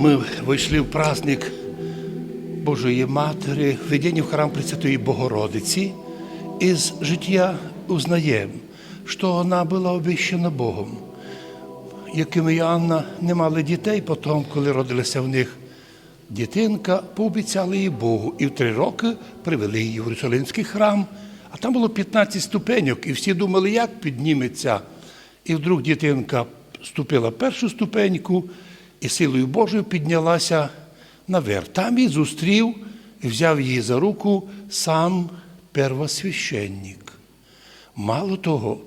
Мы вийшли в праздник Божої Матері, введення в храм Пресвятої Богородиці, і з життя узнаємо, що вона була обіщена Богом. Яким і Анна не мали дітей, потім, коли родилася в них дитинка, пообіцяли їй Богу. І в три роки привели її в Єрусалимський храм, а там було 15 ступеньок, і всі думали, як підніметься. І вдруг дитинка ступила першу ступеньку і силою Божою піднялася наверх. Там її зустрів і взяв її за руку сам первосвященник. Мало того,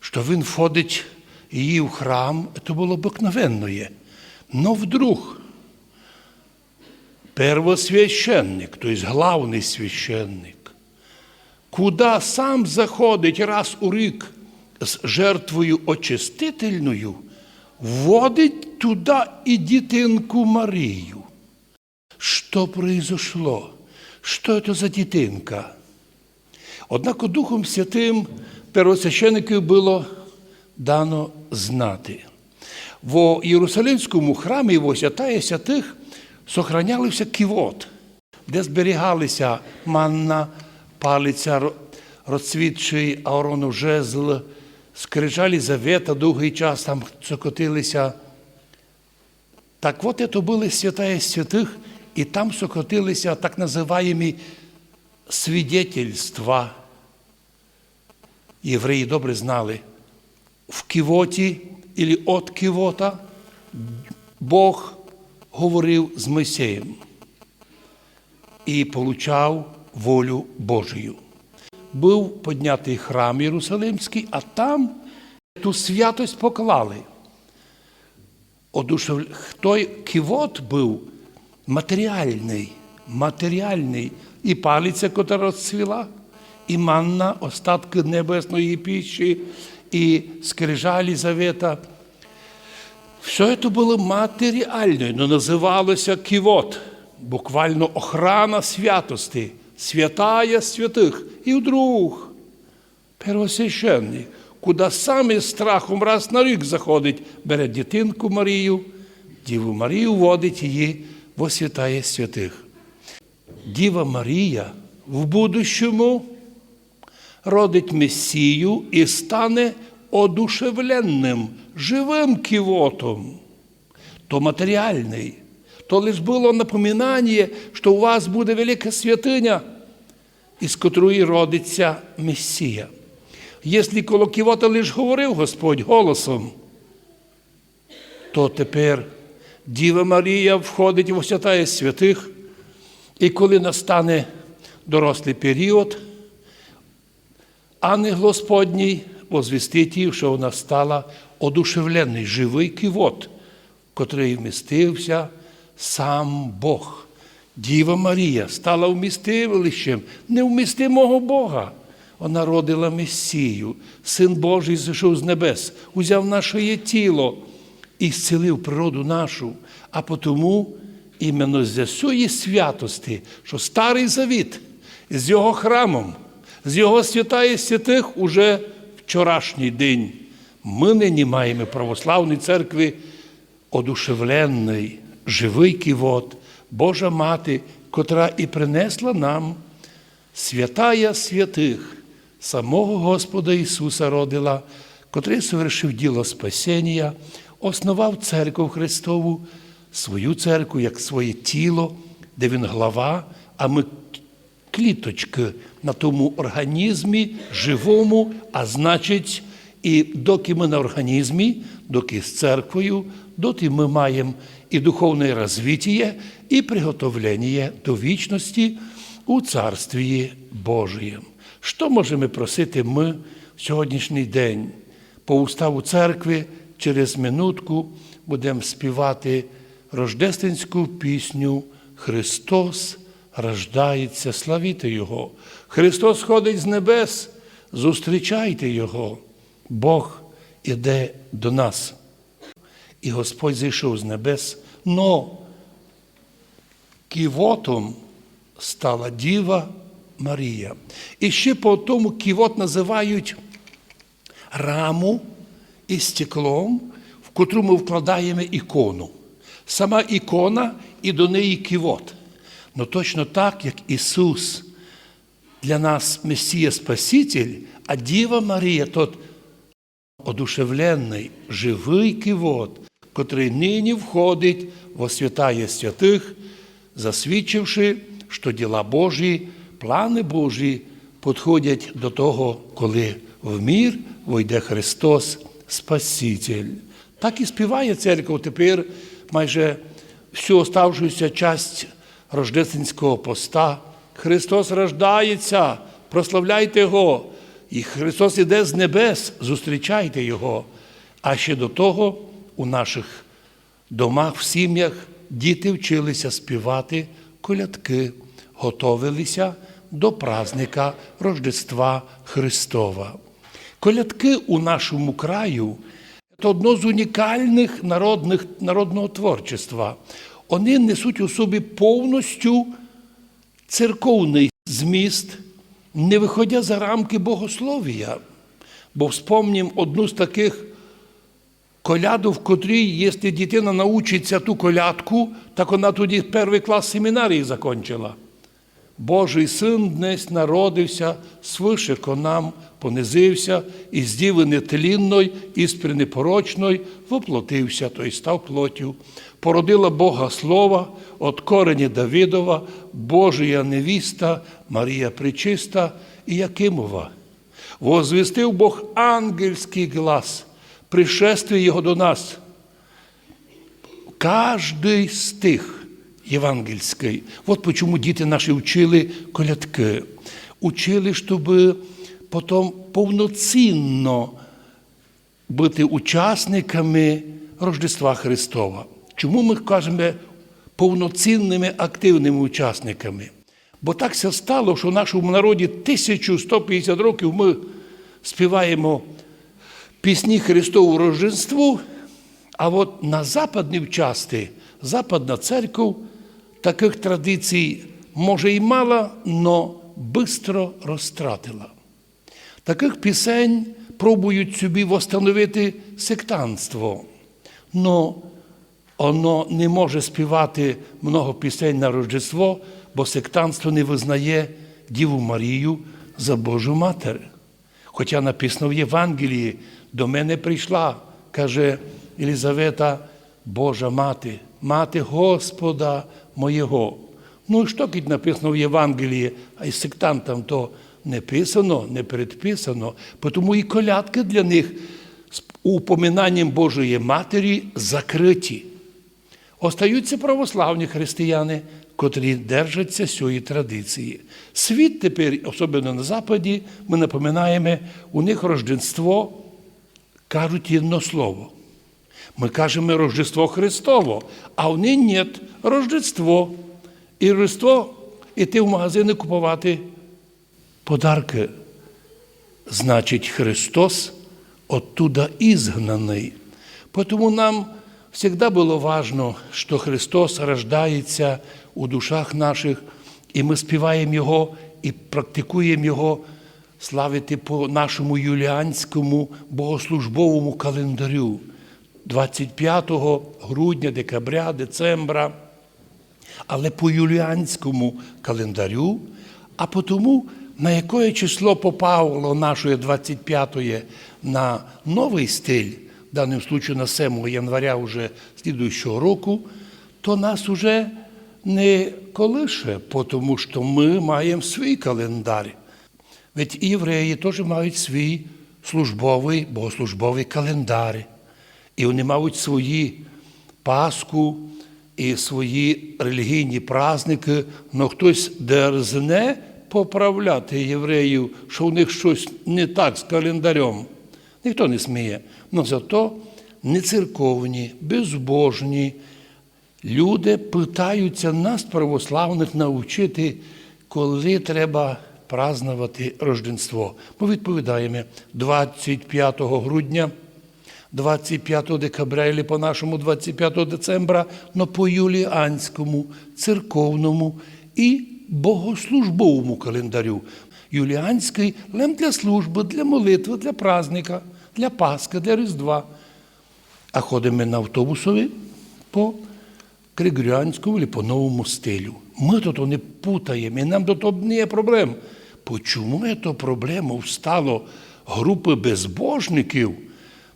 що він входить її в храм, це було обикновенне. Но вдруг первосвященник, то есть главний священник, куди сам заходить раз у рік з жертвою очистительною, вводить туди і дитинку Марію. Що произошло? Що це за дитинка? Однак Духом Святим первосвященнику було дано знати. В Єрусалимському храмі в святая святих сохранялися ківот, де зберігалися манна, палиця, розцвітчий Ааронов жезл, скрижалі завета довгий час там сокотилися. Так от це були святая святих, і там сокотилися так називаємо свідетельства. Євреї добре знали, в ківоті або от ківота Бог говорив з Мойсеєм і получав волю Божою. Був піднятий храм Єрусалимський, а там ту святость поклали. Одушев... Той ківот був матеріальний, матеріальний. І палиця, котра розцвіла, і манна, остатки небесної піші, і скрижалі завета. Все це було матеріальне, але називалося ківот, буквально охрана святості, святая святих. І вдруг первосвященник, куди саме з страхом раз на рік заходить, бере дитинку Марію, Діву Марію водить її во святає святих. Діва Марія в будущому родить Месію і стане одушевленним, живим кивотом. То матеріальний. То лише було напоминання, що у вас буде велика святиня, із котрої родиться Месія. Якщо коло кивота лише говорив Господь голосом, то тепер Діва Марія входить в святає святих, і коли настане дорослий період, ангел Господній возвістить їй, що вона стала одушевлений, живий кивот, котрий вмістився сам Бог. Діва Марія стала вмістилищем невмістимого Бога. Вона родила Месію, Син Божий зійшов з небес, узяв наше тіло і зцілив природу нашу, а потому іменно з цієї святості, що Старий Завіт з його храмом, з його святає святих уже вчорашній день. Ми нині маємо в православній церкві одушевлений, живий кивот, Божа Мати, котра і принесла нам святая святих, самого Господа Ісуса родила, котрий совершив діло спасіння, основав церкву Христову, свою церкву як своє тіло, де Він глава, а ми кліточки на тому організмі живому, а значить, і доки ми на організмі, доки з церквою, доти ми маємо і духовне розвиття, і приготовлення до вічності у Царстві Божієм. Що можемо просити ми в сьогоднішній день? По уставу церкви через минутку будемо співати рождественську пісню Христос рождається, славіте Його. Христос ходить з небес, зустрічайте Його. Бог іде до нас. І Господь зійшов з небес, но ківотом стала Діва Марія. І ще по тому ківот називають раму із стеклом, в котру ми вкладаємо ікону. Сама ікона і до неї кивот. Ну точно так, як Ісус для нас Месія Спаситель, а Діва Марія тот одушевленний, живий кивот, котрий нині входить во святає святих, засвідчивши, що діла Божі, плани Божі підходять до того, коли в мір войде Христос Спаситель. Так і співає церква тепер майже всю оставшуюся часть рождественського поста. Христос рождається, прославляйте Його. І Христос іде з небес, зустрічайте Його. А ще до того у наших домах, в сім'ях діти вчилися співати колядки, готовилися до праздника Рождества Христова. Колядки у нашому краю це одно з унікальних народних, народного творчества. Вони несуть у собі повністю церковний зміст, не виходя за рамки богослов'я. Бо вспомнім одну з таких коляду, в котрій, якщо дитина научиться ту колядку, так вона тоді перший клас семінарії закінчила. Божий син днес народився, свише конам понизився, і з діви нетлінної, іспри непорочної, воплотився, той став плотю. Породила Бога Слова, от корені Давидова, Божия невіста, Марія Пречиста і Якимова. Возвістив Бог ангельський глас, пришествие Його до нас. Каждый стих євангельський. От почему діти наші вчили колядки. Учили, щоб потім повноцінно бути учасниками Рождества Христова. Чому ми кажемо повноцінними активними учасниками? Бо так все стало, що в нашому народі 1150 років ми співаємо пісні Христову Рождеству, а от на западній часті, Западна церква таких традицій, може, і мала, но бистро розтратила. Таких пісень пробують собі встановити сектантство, но воно не може співати много пісень на Рождество, бо сектантство не визнає Діву Марію за Божу Матер. Хоча написано в Євангелії, до мене прийшла, каже Єлизавета, Божа мати, мати Господа моєго. Ну і що тут написано в Євангелії, а й сектантам то не писано, не передписано, тому і колядки для них з упоминанням Божої Матері закриті. Остаються православні християни, котрі держаться цієї традиції. Світ тепер, особливо на Западі, ми напоминаємо, у них Рождество кажуть єдно слово. Ми кажемо Рождество Христово, а в них нет Рождество. І Рождество іти в магазини купувати подарки. Значить, Христос оттуда ізгнаний. Тому нам завжди було важно, що Христос рождається у душах наших, і ми співаємо Його і практикуємо Його славити по нашому юліанському богослужбовому календарю. 25 грудня, декабря, децембра, але по юліанському календарю, а по тому, на яке число попало нашої 25-ї на новий стиль, в даному на 7 января уже слідуючого року, то нас уже не колише, тому що ми маємо свій календар. Ведь і євреї теж мають свій службовий, богослужбовий календар. І вони мають свої Пасху і свої релігійні праздники, але хтось дерзне поправляти євреїв, що у них щось не так з календарем. Ніхто не сміє. Але зато нецерковні, безбожні люди питаються нас, православних, навчити, коли треба празднувати Рождество. Ми відповідаємо 25 грудня. 25 декабря або по-нашому 25 децембра, но по юліанському, церковному і богослужбовому календарю. Юліанський лем для служби, для молитви, для праздника, для Пасхи, для Різдва. А ходимо на автобусові по григоріанському або по новому стилю. Ми то не путаємо, і нам до того не є проблем. Почому це проблема встало групи безбожників?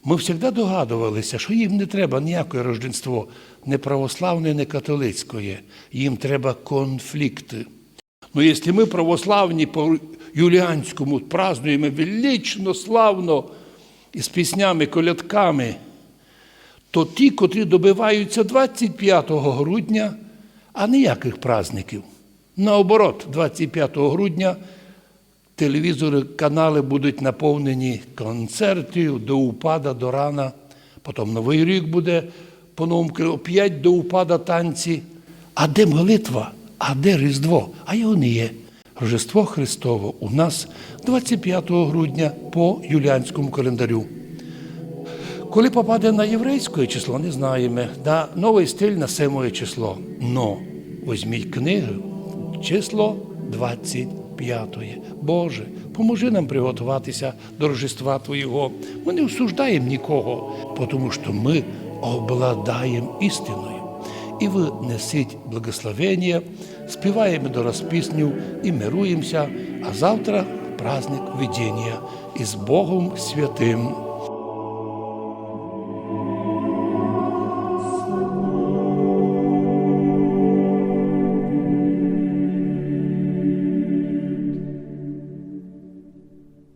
Ми завжди догадувалися, що їм не треба ніякое рождество, не православне, не католицьке. Їм треба конфлікти. Ну, якщо ми православні по юліанському празднуємо велично, славно із піснями, колядками, то ті, котрі добиваються 25 грудня, а ніяких праздників. Наоборот, 25 грудня телевізори, канали будуть наповнені концертів до упада, до рана. Потім Новий рік буде по-новому оп'ять до упада танці. А де молитва? А де Різдво? А його не є. Рождество Христово у нас 25 грудня по юліанському календарю. Коли попаде на єврейське число, не знаємо. Да, новий стиль на 7 число. Но візьміть книгу, число 25. Боже, поможи нам приготуватися до Рождества Твоєго. Ми не осуждаємо нікого, тому що ми обладаємо істиною. І ви несіть благословення, співаємо до розпісню і мируємося, а завтра праздник видіння із Богом святим.